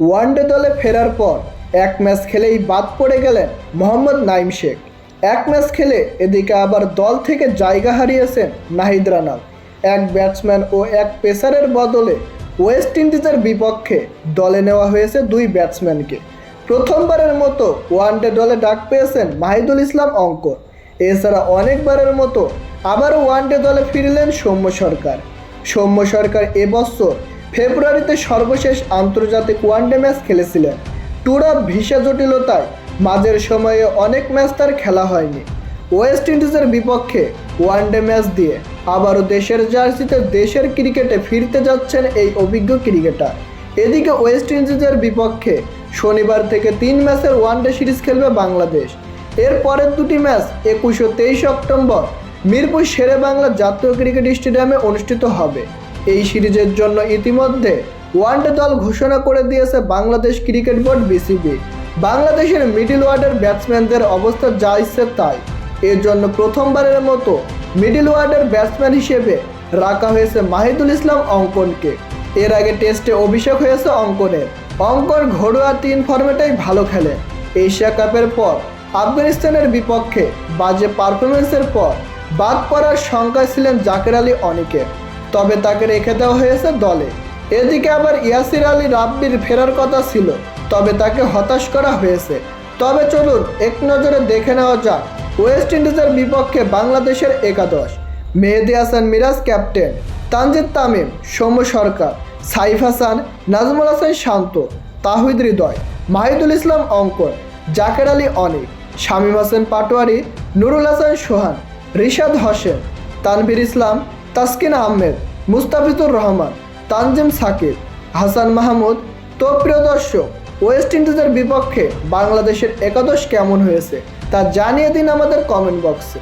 One day দলে ফেরার পর এক ম্যাচ খেলেই বাদ পড়ে গেলেন মোহাম্মদ নাইম শেখ। এক ম্যাচ খেলে এদিকে আবার দল থেকে জায়গা হারিয়েছেন নাহিদ রানাও এক ব্যাটসম্যান ও এক পেসারের বদলে ওয়েস্ট ইন্ডিজের বিপক্ষে দলে নেওয়া হয়েছে দুই ব্যাটসম্যানকে। প্রথমবারের মতো ওয়ানডে দলে ডাক পেয়েছেন মাহিদুল ইসলাম অঙ্কর। এছাড়া অনেকবারের মতো আবারও ওয়ানডে দলে ফিরলেন সৌম্য সরকার। সৌম্য সরকার এবছর ফেব্রুয়ারিতে সর্বশেষ আন্তর্জাতিক ওয়ানডে ম্যাচ খেলেছিলেন। ট্যুর অফ ভিসা জটিলতায় মাঝের সময়ে অনেক ম্যাচ তার খেলা হয়নি। ওয়েস্ট ইন্ডিজের বিপক্ষে ওয়ানডে ম্যাচ দিয়ে আবারও দেশের জার্সিতে দেশের ক্রিকেটে ফিরতে যাচ্ছেন এই অভিজ্ঞ ক্রিকেটার। এদিকে ওয়েস্ট ইন্ডিজের বিপক্ষে শনিবার থেকে তিন ম্যাচের ওয়ানডে সিরিজ খেলবে বাংলাদেশ। এর পরের দুটি ম্যাচ একুশ ও তেইশ অক্টোবর মিরপুর শেরে বাংলা জাতীয় ক্রিকেট স্টেডিয়ামে অনুষ্ঠিত হবে। এই সিরিজের জন্য ইতিমধ্যে ওয়ানডে দল ঘোষণা করে দিয়েছে বাংলাদেশ ক্রিকেট বোর্ড বিসিবি। বাংলাদেশের মিডিল ওয়ার্ডের ব্যাটসম্যানদের অবস্থা যা ইচ্ছে তাই। এর জন্য প্রথমবারের মতো মিডিল ওয়ার্ডের ব্যাটসম্যান হিসেবে রাখা হয়েছে মাহিদুল ইসলাম অঙ্কনকে। এর আগে টেস্টে অভিষেক হয়েছে অঙ্কনের। অঙ্কন ঘরোয়া তিন ফর্মেটেই ভালো খেলে। এশিয়া কাপের পর আফগানিস্তানের বিপক্ষে বাজে পারফরমেন্সের পর বাদ পড়ার শঙ্কায় ছিলেন জাকের আলী অনেকে। তবে তাকে রেখে দেওয়া হয়েছে দলে। এদিকে আবার ইয়াসির আলী রাব্বির ফেরার কথা ছিল, তবে তাকে হতাশ করা হয়েছে। তবে চলুন এক নজরে দেখে নেওয়া যাক, ওয়েস্ট ইন্ডিজের বিপক্ষে বাংলাদেশের একাদশ। মেহেদি হাসান মিরাজ ক্যাপ্টেন, তানজিদ তামিম, সৌম্য সরকার, সাইফ হাসান, নাজমুল হাসান শান্ত, তাহিদ হৃদয়, মাহিদুল ইসলাম অঙ্কন, জাকের আলী অনিক, শামীম হাসান পাটোয়ারি, নুরুল হাসান সোহান, রিশাদ হোসেন, তানভীর ইসলাম তাসকিন আহমেদ, মুস্তাফিজুর রহমান, তানজিম সাকিব, হাসান মাহমুদ। তো প্রিয় দর্শক ওয়েস্ট ইন্ডিজের বিপক্ষে বাংলাদেশের একাদশ কেমন হয়েছে তা জানিয়ে দিন আমাদের কমেন্ট বক্সে